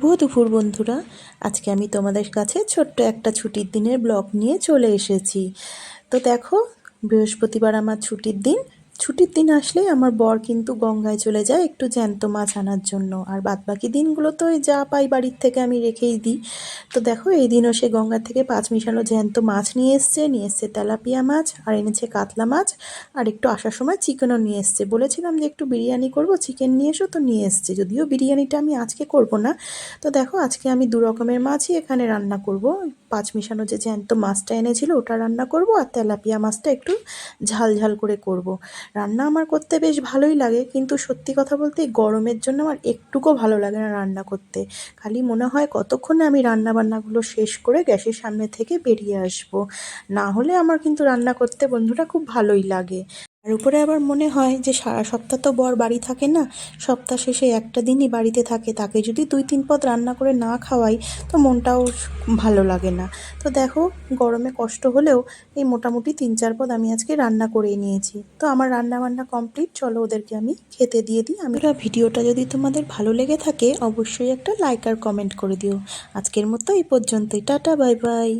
শুভ দুপুর বন্ধুরা। আজকে আমি তোমাদের কাছে ছোট্ট একটা ছুটির দিনের ব্লগ নিয়ে চলে এসেছি। তো দেখো, বৃহস্পতিবার আমার ছুটির দিন। ছুটির দিন আসলে আমার বর কিন্তু গঙ্গায় চলে যায় একটু জ্যান্ত মাছ আনার জন্য। আর বাদ বাকি দিনগুলো তো যা পাই বাড়ির থেকে আমি রেখেই দিই। তো দেখো, এই দিনও সে গঙ্গা থেকে পাঁচ মিশানো জ্যান্ত মাছ নিয়ে এসছে নিয়ে এসছে তেলাপিয়া মাছ, আর এনেছে কাতলা মাছ, আর একটু আসার সময় চিকেনও নিয়ে এসছে। বলেছিলাম যে একটু বিরিয়ানি করব, চিকেন নিয়ে এসো, তো নিয়ে এসছে। যদিও বিরিয়ানিটা আমি আজকে করব না। তো দেখো, আজকে আমি দু রকমের মাছই এখানে রান্না করব। পাঁচ মিশানো যে জ্যান্ত মাছটা এনেছিল, ওটা রান্না করব আর তেলাপিয়া মাছটা একটু ঝাল ঝাল করে করব। রান্না আমার করতে বেশ ভালোই লাগে, কিন্তু সত্যি কথা বলতে এই গরমের জন্য আমার একটুকুও ভালো লাগে না রান্না করতে খালি মনে হয় কতক্ষণে আমি রান্না বান্নাগুলো শেষ করে গ্যাসের সামনে থেকে বেরিয়ে আসব। না হলে আমার কিন্তু রান্না করতে বন্ধুরা খুব ভালোই লাগে আর উপরে আবার মনে হয় যে সারা সপ্তাহ তো বর বাড়ি থাকে না, সপ্তাহ শেষে একটা দিনই বাড়িতে থাকে, তাকে যদি দুই তিন পদ রান্না করে না খাওয়াই তো মনটাও ভালো লাগে না। তো দেখো, গরমে কষ্ট হলেও এই মোটামুটি তিন চার পদ আমি আজকে রান্না করেই নিয়েছি। তো আমার রান্না বান্না কমপ্লিট, চলো ওদেরকে আমি খেতে দিয়ে দিই। আমি ভিডিওটা যদি তোমাদের ভালো লেগে থাকে, অবশ্যই একটা লাইক আর কমেন্ট করে দিও। আজকের মতো এই পর্যন্তই, টাটা, বাই বাই।